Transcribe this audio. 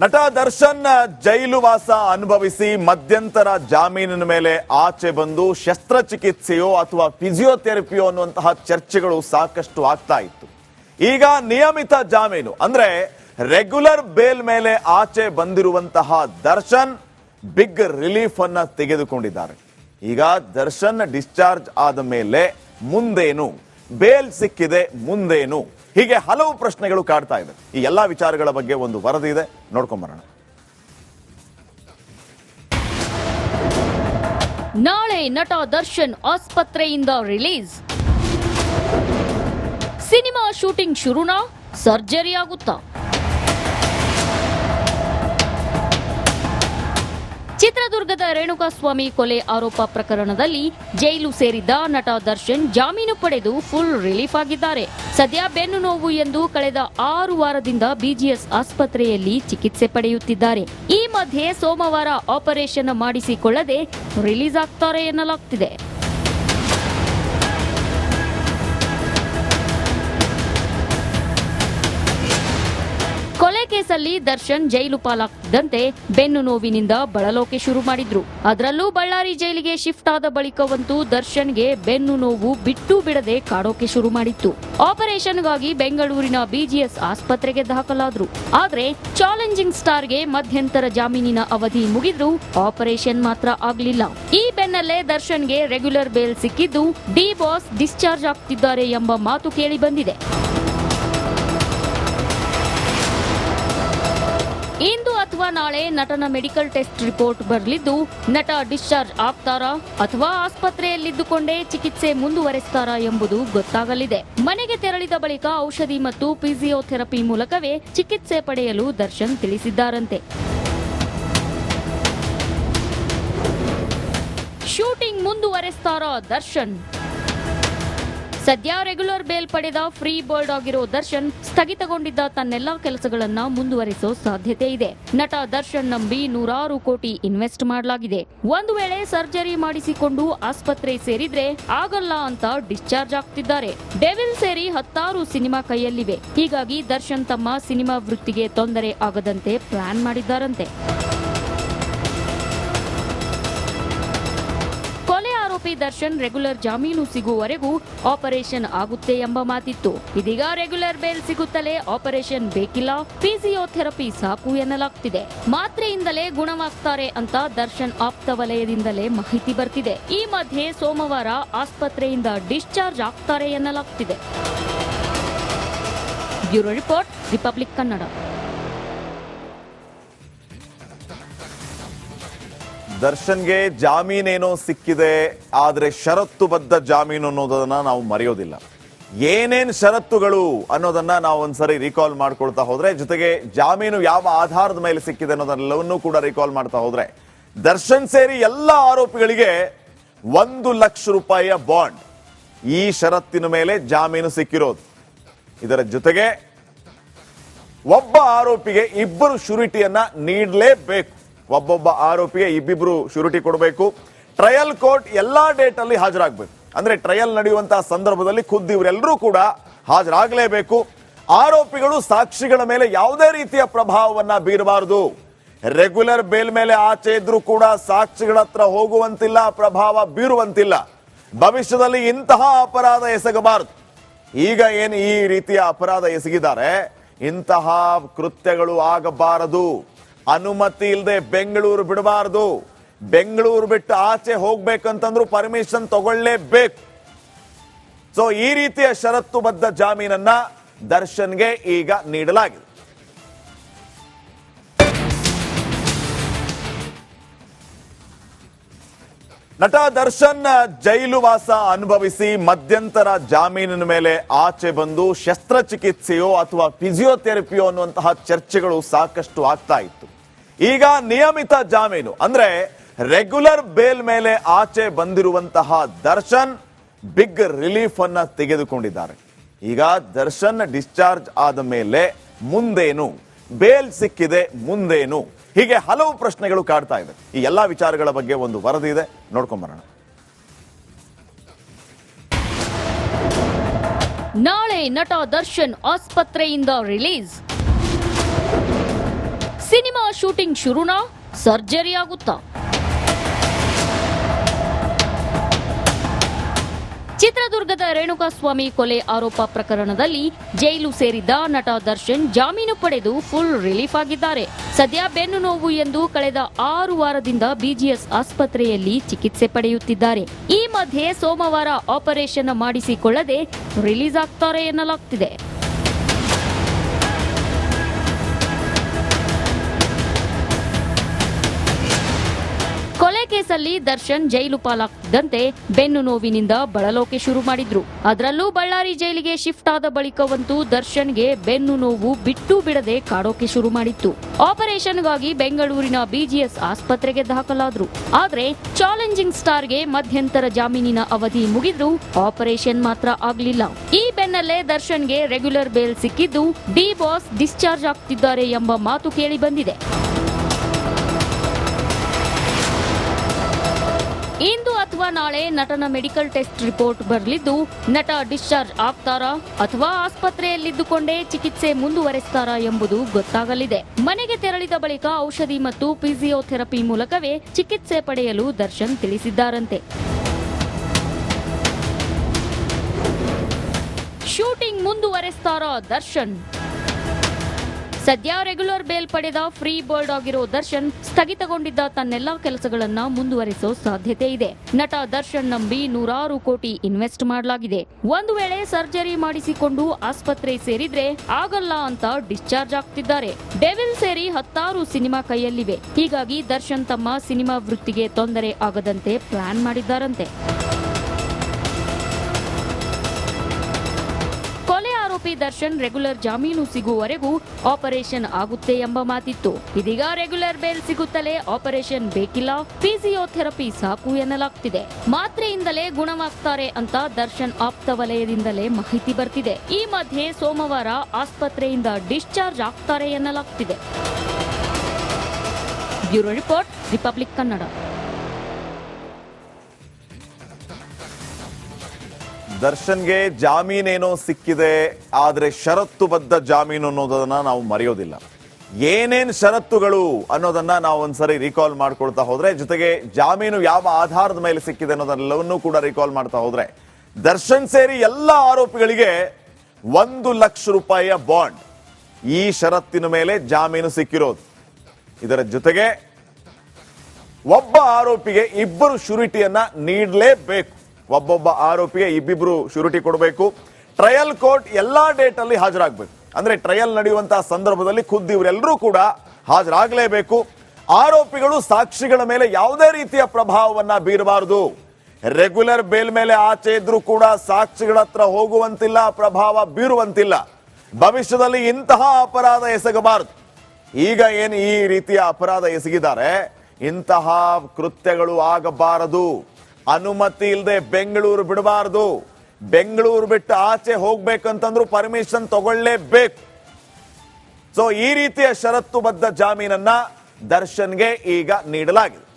ನಟ ದರ್ಶನ್ ಜೈಲು ವಾಸ ಅನುಭವಿಸಿ ಮಧ್ಯಂತರ ಜಾಮೀನಿನ ಮೇಲೆ ಆಚೆ ಬಂದು ಶಸ್ತ್ರಚಿಕಿತ್ಸೆಯೋ ಅಥವಾ ಫಿಸಿಯೋಥೆರಪಿಯೋ ಅನ್ನುವಂತಹ ಚರ್ಚೆಗಳು ಸಾಕಷ್ಟು ಆಗ್ತಾ ಇತ್ತು. ಈಗ ನಿಯಮಿತ ಜಾಮೀನು, ಅಂದ್ರೆ ರೆಗ್ಯುಲರ್ ಬೇಲ್ ಮೇಲೆ ಆಚೆ ಬಂದಿರುವಂತಹ ದರ್ಶನ್ ಬಿಗ್ ರಿಲೀಫ್ ಅನ್ನ ತೆಗೆದುಕೊಂಡಿದ್ದಾರೆ. ಈಗ ದರ್ಶನ್ ಡಿಸ್ಚಾರ್ಜ್ ಆದ ಮೇಲೆ ಮುಂದೇನು, ಬೇಲ್ ಸಿಕ್ಕಿದೆ ಮುಂದೇನು? ಹೀಗೆ ಹಲವು ಪ್ರಶ್ನೆಗಳು ಕಾಡ್ತಾ ಇದೆ. ಈ ಎಲ್ಲ ವಿಚಾರಗಳ ಬಗ್ಗೆ ಒಂದು ವರದಿ ಇದೆ. ನೋಡ್ಕೊಂಬರೋಣ ನಾಳೆ ನಟ ದರ್ಶನ್ ಆಸ್ಪತ್ರೆಯಿಂದ ರಿಲೀಸ್. ಸಿನಿಮಾ ಶೂಟಿಂಗ್ ಶುರುನಾ? ಸರ್ಜರಿ ಆಗುತ್ತಾ ರೇಣುಕಾಸ್ವಾಮಿ ಕೊಲೆ ಆರೋಪ ಪ್ರಕರಣದಲ್ಲಿ ಜೈಲು ಸೇರಿದ್ದ ನಟ ದರ್ಶನ್ ಜಾಮೀನು ಪಡೆದು ಫುಲ್ ರಿಲೀಫ್ ಆಗಿದ್ದಾರೆ. ಸದ್ಯ ಬೆನ್ನು ನೋವು ಎಂದು ಕಳೆದ ಆರು ವಾರದಿಂದ ಬಿಜಿಎಸ್ ಆಸ್ಪತ್ರೆಯಲ್ಲಿ ಚಿಕಿತ್ಸೆ ಪಡೆಯುತ್ತಿದ್ದಾರೆ. ಈ ಮಧ್ಯೆ ಸೋಮವಾರ ಆಪರೇಷನ್ ಮಾಡಿಸಿಕೊಳ್ಳದೆ ರಿಲೀಸ್ ಆಗ್ತಾರೆ ಎನ್ನಲಾಗ್ತಿದೆ. ಕೇಸಲ್ಲಿ ದರ್ಶನ್ ಜೈಲು ಪಾಲಾಗ್ತಿದ್ದಂತೆ ಬೆನ್ನು ನೋವಿನಿಂದ ಬಳಲೋಕೆ ಶುರು ಮಾಡಿದ್ರು. ಅದರಲ್ಲೂ ಬಳ್ಳಾರಿ ಜೈಲಿಗೆ ಶಿಫ್ಟ್ ಆದ ಬಳಿಕವಂತೂ ದರ್ಶನ್ಗೆ ಬೆನ್ನು ನೋವು ಬಿಟ್ಟು ಬಿಡದೆ ಕಾಡೋಕೆ ಶುರು ಮಾಡಿತ್ತು. ಆಪರೇಷನ್ಗಾಗಿ ಬೆಂಗಳೂರಿನ ಬಿಜಿಎಸ್ ಆಸ್ಪತ್ರೆಗೆ ದಾಖಲಾದ್ರು. ಆದ್ರೆ ಚಾಲೆಂಜಿಂಗ್ ಸ್ಟಾರ್ಗೆ ಮಧ್ಯಂತರ ಜಾಮೀನಿನ ಅವಧಿ ಮುಗಿದ್ರು ಆಪರೇಷನ್ ಮಾತ್ರ ಆಗ್ಲಿಲ್ಲ. ಈ ಬೆನ್ನಲ್ಲೇ ದರ್ಶನ್ಗೆ ರೆಗ್ಯುಲರ್ ಬೇಲ್ ಸಿಕ್ಕಿದ್ದು ಡಿ ಬಾಸ್ ಡಿಸ್ಚಾರ್ಜ್ ಆಗ್ತಿದ್ದಾರೆ ಎಂಬ ಮಾತು ಕೇಳಿ ಬಂದಿದೆ. ಅಥವಾ ನಾಳೆ ನಟನ ಮೆಡಿಕಲ್ ಟೆಸ್ಟ್ ರಿಪೋರ್ಟ್ ಬರಲಿದ್ದು, ನಟ ಡಿಸ್ಚಾರ್ಜ್ ಆಗ್ತಾರಾ ಅಥವಾ ಆಸ್ಪತ್ರೆಯಲ್ಲಿದ್ದುಕೊಂಡೇ ಚಿಕಿತ್ಸೆ ಮುಂದುವರೆಸ್ತಾರಾ ಎಂಬುದು ಗೊತ್ತಾಗಲಿದೆ. ಮನೆಗೆ ತೆರಳಿದ ಬಳಿಕ ಔಷಧಿ ಮತ್ತು ಫಿಸಿಯೋಥೆರಪಿ ಮೂಲಕವೇ ಚಿಕಿತ್ಸೆ ಪಡೆಯಲು ದರ್ಶನ್ ತಿಳಿಸಿದ್ದಾರಂತೆ. ಶೂಟಿಂಗ್ ಮುಂದುವರೆಸ್ತಾರಾ ದರ್ಶನ್? ಸದ್ಯ ರೆಗ್ಯುಲರ್ ಬೇಲ್ ಪಡೆದ ಫ್ರೀ ಬರ್ಡ್ ಆಗಿರೋ ದರ್ಶನ್ ಸ್ಥಗಿತಗೊಂಡಿದ್ದ ತನ್ನೆಲ್ಲ ಕೆಲಸಗಳನ್ನ ಮುಂದುವರಿಸೋ ಸಾಧ್ಯತೆ ಇದೆ. ನಟ ದರ್ಶನ್ ನಂಬಿ ನೂರಾರು ಕೋಟಿ ಇನ್ವೆಸ್ಟ್ ಮಾಡಲಾಗಿದೆ. ಒಂದು ವೇಳೆ ಸರ್ಜರಿ ಮಾಡಿಸಿಕೊಂಡು ಆಸ್ಪತ್ರೆ ಸೇರಿದ್ರೆ ಆಗಲ್ಲ ಅಂತ ಡಿಸ್ಚಾರ್ಜ್ ಆಗ್ತಿದ್ದಾರೆ. ಡೆವಿಲ್ ಸೇರಿ ಹತ್ತಾರು ಸಿನಿಮಾ ಕೈಯಲ್ಲಿವೆ. ಹೀಗಾಗಿ ದರ್ಶನ್ ತಮ್ಮ ಸಿನಿಮಾ ವೃತ್ತಿಗೆ ತೊಂದರೆ ಆಗದಂತೆ ಪ್ಲಾನ್ ಮಾಡಿದ್ದಾರಂತೆ. ದರ್ಶನ್ ರೆಗ್ಯುಲರ್ ಜಾಮೀನು ಸಿಗುವವರೆಗೂ ಆಪರೇಷನ್ ಆಗುತ್ತೆ ಎಂಬ ಮಾತಿತ್ತು. ಇದೀಗ ರೆಗ್ಯುಲರ್ ಬೇಲ್ ಸಿಗುತ್ತಲೇ ಆಪರೇಷನ್ ಬೇಕಿಲ್ಲ, ಫಿಸಿಯೋಥೆರಪಿ ಸಾಕು ಎನ್ನಲಾಗ್ತಿದೆ. ಮಾತ್ರೆಯಿಂದಲೇ ಗುಣವಾಗ್ತಾರೆ ಅಂತ ದರ್ಶನ್ ಆಪ್ತ ವಲಯದಿಂದಲೇ ಮಾಹಿತಿ ಬರ್ತಿದೆ. ಈ ಮಧ್ಯೆ ಸೋಮವಾರ ಆಸ್ಪತ್ರೆಯಿಂದ ಡಿಸ್ಚಾರ್ಜ್ ಆಗ್ತಾರೆ ಎನ್ನಲಾಗ್ತಿದೆ. Bureau report, Republic Kannada. ದರ್ಶನ್ಗೆ ಜಾಮೀನೇನೋ ಸಿಕ್ಕಿದೆ, ಆದರೆ ಷರತ್ತುಬದ್ಧ ಜಾಮೀನು ಅನ್ನೋದನ್ನ ನಾವು ಮರೆಯೋದಿಲ್ಲ. ಏನೇನ್ ಷರತ್ತುಗಳು ಅನ್ನೋದನ್ನ ನಾವು ಒಂದ್ಸರಿ ರೀಕಾಲ್ ಮಾಡ್ಕೊಳ್ತಾ ಹೋದ್ರೆ, ಜೊತೆಗೆ ಜಾಮೀನು ಯಾವ ಆಧಾರದ ಮೇಲೆ ಸಿಕ್ಕಿದೆ ಅನ್ನೋದನ್ನೆಲ್ಲವನ್ನೂ ಕೂಡ ರೀಕಾಲ್ ಮಾಡ್ತಾ ಹೋದ್ರೆ, ದರ್ಶನ್ ಸೇರಿ ಎಲ್ಲ ಆರೋಪಿಗಳಿಗೆ ಒಂದು ಲಕ್ಷ ರೂಪಾಯಿಯ ಬಾಂಡ್ ಈ ಷರತ್ತಿನ ಮೇಲೆ ಜಾಮೀನು ಸಿಕ್ಕಿರೋದು. ಇದರ ಜೊತೆಗೆ ಒಬ್ಬ ಆರೋಪಿಗೆ ಇಬ್ಬರು ಶುರಿಟಿಯನ್ನ ನೀಡಲೇಬೇಕು. ಒಬ್ಬೊಬ್ಬ ಆರೋಪಿಗೆ ಇಬ್ಬಿಬ್ರು ಶ್ಯೂರಿಟಿ ಕೊಡಬೇಕು. ಟ್ರಯಲ್ ಕೋರ್ಟ್ ಎಲ್ಲಾ ಡೇಟ್ ಅಲ್ಲಿ ಹಾಜರಾಗಬೇಕು. ಅಂದ್ರೆ ಟ್ರಯಲ್ ನಡೆಯುವಂತಹ ಸಂದರ್ಭದಲ್ಲಿ ಖುದ್ದು ಇವರೆಲ್ಲರೂ ಕೂಡ ಹಾಜರಾಗಲೇಬೇಕು. ಆರೋಪಿಗಳು ಸಾಕ್ಷಿಗಳ ಮೇಲೆ ಯಾವುದೇ ರೀತಿಯ ಪ್ರಭಾವವನ್ನ ಬೀರಬಾರದು. ರೆಗ್ಯುಲರ್ ಬೇಲ್ ಮೇಲೆ ಆಚೆ ಇದ್ರೂ ಕೂಡ ಸಾಕ್ಷಿಗಳ ಹತ್ರ ಹೋಗುವಂತಿಲ್ಲ, ಪ್ರಭಾವ ಬೀರುವಂತಿಲ್ಲ. ಭವಿಷ್ಯದಲ್ಲಿ ಇಂತಹ ಅಪರಾಧ ಎಸಗಬಾರದು. ಈಗ ಏನು ಈ ರೀತಿಯ ಅಪರಾಧ ಎಸಗಿದ್ದಾರೆ? ಇಂತಹ ಕೃತ್ಯಗಳು ಆಗಬಾರದು. ಅನುಮತಿ ಇಲ್ಲದೆ ಬೆಂಗಳೂರು ಬಿಡಬಾರದು. ಬೆಂಗಳೂರು ಬಿಟ್ಟು ಆಚೆ ಹೋಗ್ಬೇಕಂತಂದ್ರು ಪರ್ಮಿಷನ್ ತಗೊಳ್ಳೇಬೇಕು. ಸೊ ಈ ರೀತಿಯ ಷರತ್ತುಬದ್ಧ ಜಾಮೀನನ್ನ ದರ್ಶನ್ಗೆ ಈಗ ನೀಡಲಾಗಿದೆ. ನಟ ದರ್ಶನ್ ಜೈಲು ವಾಸ ಅನುಭವಿಸಿ ಮಧ್ಯಂತರ ಜಾಮೀನಿನ ಮೇಲೆ ಆಚೆ ಬಂದು ಶಸ್ತ್ರಚಿಕಿತ್ಸೆಯೋ ಅಥವಾ ಫಿಸಿಯೋಥೆರಪಿಯೋ ಅನ್ನುವಂತಹ ಚರ್ಚೆಗಳು ಸಾಕಷ್ಟು ಆಗ್ತಾ ಇತ್ತು. ಈಗ ನಿಯಮಿತ ಜಾಮೀನು. ಅಂದ್ರೆ ರೆಗ್ಯುಲರ್ ಬೇಲ್ ಮೇಲೆ ಆಚೆ ಬಂದಿರುವಂತಹ ದರ್ಶನ್ ಬಿಗ್ ರಿಲೀಫ್ ಅನ್ನ ತೆಗೆದುಕೊಂಡಿದ್ದಾರೆ. ಈಗ ದರ್ಶನ್ ಡಿಸ್ಚಾರ್ಜ್ ಆದ ಮೇಲೆ ಮುಂದೇನು? ಬೇಲ್ ಸಿಕ್ಕಿದೆ, ಮುಂದೇನು? ಹೀಗೆ ಹಲವು ಪ್ರಶ್ನೆಗಳು ಕಾಡ್ತಾ ಇದೆ. ಈ ಎಲ್ಲಾ ವಿಚಾರಗಳ ಬಗ್ಗೆ ಒಂದು ವರದಿ ಇದೆ. ನೋಡ್ಕೊಂಬರೋಣ ನಾಳೆ ನಟ ದರ್ಶನ್ ಆಸ್ಪತ್ರೆಯಿಂದ ರಿಲೀಸ್. ಸಿನಿಮಾ ಶೂಟಿಂಗ್ ಶುರುನಾ? ಸರ್ಜರಿ ಆಗುತ್ತಾ? ಚಿತ್ರದುರ್ಗದ ರೇಣುಕಾಸ್ವಾಮಿ ಕೊಲೆ ಆರೋಪ ಪ್ರಕರಣದಲ್ಲಿ ಜೈಲು ಸೇರಿದ್ದ ನಟ ದರ್ಶನ್ ಜಾಮೀನು ಪಡೆದು ಫುಲ್ ರಿಲೀಫ್ ಆಗಿದ್ದಾರೆ. ಸದ್ಯ ಬೆನ್ನು ನೋವು ಎಂದು ಕಳೆದ ಆರು ವಾರದಿಂದ ಬಿಜಿಎಸ್ ಆಸ್ಪತ್ರೆಯಲ್ಲಿ ಚಿಕಿತ್ಸೆ ಪಡೆಯುತ್ತಿದ್ದಾರೆ. ಈ ಮಧ್ಯೆ ಸೋಮವಾರ ಆಪರೇಷನ್ ಮಾಡಿಸಿಕೊಳ್ಳದೆ ರಿಲೀಸ್ ಆಗ್ತಾರೆ ಎನ್ನಲಾಗ್ತಿದೆ. ಕೇಸಲ್ಲಿ ದರ್ಶನ್ ಜೈಲು ಪಾಲಾಗ್ತಿದ್ದಂತೆ ಬೆನ್ನು ನೋವಿನಿಂದ ಬಳಲೋಕೆ ಶುರು ಮಾಡಿದ್ರು. ಅದರಲ್ಲೂ ಬಳ್ಳಾರಿ ಜೈಲಿಗೆ ಶಿಫ್ಟ್ ಆದ ಬಳಿಕವಂತೂ ದರ್ಶನ್ಗೆ ಬೆನ್ನು ನೋವು ಬಿಟ್ಟು ಬಿಡದೆ ಕಾಡೋಕೆ ಶುರು ಮಾಡಿತ್ತು. ಆಪರೇಷನ್ಗಾಗಿ ಬೆಂಗಳೂರಿನ ಬಿಜಿಎಸ್ ಆಸ್ಪತ್ರೆಗೆ ದಾಖಲಾದ್ರು. ಆದ್ರೆ ಚಾಲೆಂಜಿಂಗ್ ಸ್ಟಾರ್ಗೆ ಮಧ್ಯಂತರ ಜಾಮೀನಿನ ಅವಧಿ ಮುಗಿದ್ರು ಆಪರೇಷನ್ ಮಾತ್ರ ಆಗ್ಲಿಲ್ಲ. ಈ ಬೆನ್ನಲ್ಲೇ ದರ್ಶನ್ಗೆ ರೆಗ್ಯುಲರ್ ಬೇಲ್ ಸಿಕ್ಕಿದ್ದು ಡಿ ಬಾಸ್ ಡಿಸ್ಚಾರ್ಜ್ ಆಗ್ತಿದ್ದಾರೆ ಎಂಬ ಮಾತು ಕೇಳಿ ಬಂದಿದೆ. ಇಂದು ಅಥವಾ ನಾಳೆ ನಟನ ಮೆಡಿಕಲ್ ಟೆಸ್ಟ್ ರಿಪೋರ್ಟ್ ಬರಲಿದ್ದು, ನಟ ಡಿಸ್ಚಾರ್ಜ್ ಆಗ್ತಾರಾ ಅಥವಾ ಆಸ್ಪತ್ರೆಯಲ್ಲಿದ್ದುಕೊಂಡೇ ಚಿಕಿತ್ಸೆ ಮುಂದುವರೆಸ್ತಾರಾ ಎಂಬುದು ಗೊತ್ತಾಗಲಿದೆ. ಮನೆಗೆ ತೆರಳಿದ ಬಳಿಕ ಔಷಧಿ ಮತ್ತು ಫಿಸಿಯೋಥೆರಪಿ ಮೂಲಕವೇ ಚಿಕಿತ್ಸೆ ಪಡೆಯಲು ದರ್ಶನ್ ತಿಳಿಸಿದ್ದಾರಂತೆ. ಶೂಟಿಂಗ್ ಮುಂದುವರೆಸ್ತಾರಾ ದರ್ಶನ್? ಸದ್ಯ ರೆಗ್ಯುಲರ್ ಬೇಲ್ ಪಡೆದ ಫ್ರೀ ಬರ್ಡ್ ಆಗಿರೋ ದರ್ಶನ್ ಸ್ಥಗಿತಗೊಂಡಿದ್ದ ತನ್ನೆಲ್ಲ ಕೆಲಸಗಳನ್ನ ಮುಂದುವರಿಸೋ ಸಾಧ್ಯತೆ ಇದೆ. ನಟ ದರ್ಶನ್ ನಂಬಿ ನೂರಾರು ಕೋಟಿ ಇನ್ವೆಸ್ಟ್ ಮಾಡಲಾಗಿದೆ. ಒಂದು ವೇಳೆ ಸರ್ಜರಿ ಮಾಡಿಸಿಕೊಂಡು ಆಸ್ಪತ್ರೆ ಸೇರಿದ್ರೆ ಆಗಲ್ಲ ಅಂತ ಡಿಸ್ಚಾರ್ಜ್ ಆಗ್ತಿದ್ದಾರೆ. ಡೆವಿಲ್ ಸೇರಿ ಹತ್ತಾರು ಸಿನಿಮಾ ಕೈಯಲ್ಲಿವೆ. ಹೀಗಾಗಿ ದರ್ಶನ್ ತಮ್ಮ ಸಿನಿಮಾ ವೃತ್ತಿಗೆ ತೊಂದರೆ ಆಗದಂತೆ ಪ್ಲಾನ್ ಮಾಡಿದ್ದಾರಂತೆ. ದರ್ಶನ್ ರೆಗ್ಯುಲರ್ ಜಾಮೀನು ಸಿಗುವವರೆಗೂ ಆಪರೇಷನ್ ಆಗುತ್ತೆ ಎಂಬ ಮಾತಿತ್ತು. ಇದೀಗ ರೆಗ್ಯುಲರ್ ಬೇಲ್ ಸಿಗುತ್ತಲೇ ಆಪರೇಷನ್ ಬೇಕಿಲ್ಲ, ಫಿಸಿಯೋಥೆರಪಿ ಸಾಕು ಎನ್ನಲಾಗ್ತಿದೆ. ಮಾತ್ರೆಯಿಂದಲೇ ಗುಣವಾಗ್ತಾರೆ ಅಂತ ದರ್ಶನ್ ಆಪ್ತ ವಲಯದಿಂದಲೇ ಮಾಹಿತಿ ಬರ್ತಿದೆ. ಈ ಮಧ್ಯೆ ಸೋಮವಾರ ಆಸ್ಪತ್ರೆಯಿಂದ ಡಿಸ್ಚಾರ್ಜ್ ಆಗ್ತಾರೆ ಎನ್ನಲಾಗ್ತಿದೆ. Bureau report, Republic Kannada. ದರ್ಶನ್ಗೆ ಜಾಮೀನೇನೋ ಸಿಕ್ಕಿದೆ, ಆದರೆ ಷರತ್ತುಬದ್ಧ ಜಾಮೀನು ಅನ್ನೋದನ್ನ ನಾವು ಮರೆಯೋದಿಲ್ಲ. ಏನೇನ್ ಷರತ್ತುಗಳು ಅನ್ನೋದನ್ನ ನಾವು ಒಂದ್ಸರಿ ರೀಕಾಲ್ ಮಾಡ್ಕೊಳ್ತಾ ಹೋದ್ರೆ, ಜೊತೆಗೆ ಜಾಮೀನು ಯಾವ ಆಧಾರದ ಮೇಲೆ ಸಿಕ್ಕಿದೆ ಅನ್ನೋದನ್ನೆಲ್ಲವನ್ನೂ ಕೂಡ ರೀಕಾಲ್ ಮಾಡ್ತಾ ಹೋದ್ರೆ, ದರ್ಶನ್ ಸೇರಿ ಎಲ್ಲ ಆರೋಪಿಗಳಿಗೆ ಒಂದು ಲಕ್ಷ ರೂಪಾಯಿಯ ಬಾಂಡ್ ಈ ಷರತ್ತಿನ ಮೇಲೆ ಜಾಮೀನು ಸಿಕ್ಕಿರೋದು. ಇದರ ಜೊತೆಗೆ ಒಬ್ಬ ಆರೋಪಿಗೆ ಇಬ್ಬರು ಶೂರಿಟಿಯನ್ನ ನೀಡಲೇಬೇಕು. ಒಬ್ಬೊಬ್ಬ ಆರೋಪಿಗೆ ಇಬ್ಬಿಬ್ರು ಶ್ಯೂರಿಟಿ ಕೊಡಬೇಕು. ಟ್ರಯಲ್ ಕೋರ್ಟ್ ಎಲ್ಲಾ ಡೇಟ್ ಅಲ್ಲಿ ಹಾಜರಾಗಬೇಕು. ಅಂದ್ರೆ ಟ್ರಯಲ್ ನಡೆಯುವಂತಹ ಸಂದರ್ಭದಲ್ಲಿ ಖುದ್ದು ಇವರೆಲ್ಲರೂ ಕೂಡ ಹಾಜರಾಗಲೇಬೇಕು. ಆರೋಪಿಗಳು ಸಾಕ್ಷಿಗಳ ಮೇಲೆ ಯಾವುದೇ ರೀತಿಯ ಪ್ರಭಾವವನ್ನ ಬೀರಬಾರದು. ರೆಗ್ಯುಲರ್ ಬೇಲ್ ಮೇಲೆ ಆಚೆ ಇದ್ರೂ ಕೂಡ ಸಾಕ್ಷಿಗಳ ಹತ್ರ ಹೋಗುವಂತಿಲ್ಲ, ಪ್ರಭಾವ ಬೀರುವಂತಿಲ್ಲ. ಭವಿಷ್ಯದಲ್ಲಿ ಇಂತಹ ಅಪರಾಧ ಎಸಗಬಾರದು. ಈಗ ಏನು ಈ ರೀತಿಯ ಅಪರಾಧ ಎಸಗಿದ್ದಾರೆ? ಇಂತಹ ಕೃತ್ಯಗಳು ಆಗಬಾರದು. ಅನುಮತಿ ಇಲ್ಲದೆ ಬೆಂಗಳೂರು ಬಿಡಬಾರದು. ಬೆಂಗಳೂರು ಬಿಟ್ಟು ಆಚೆ ಹೋಗ್ಬೇಕಂತಂದ್ರು ಪರ್ಮಿಷನ್ ತಗೊಳ್ಳೇಬೇಕು. ಸೊ ಈ ರೀತಿಯ ಷರತ್ತುಬದ್ಧ ಜಾಮೀನನ್ನ ದರ್ಶನ್ಗೆ ಈಗ ನೀಡಲಾಗಿದೆ.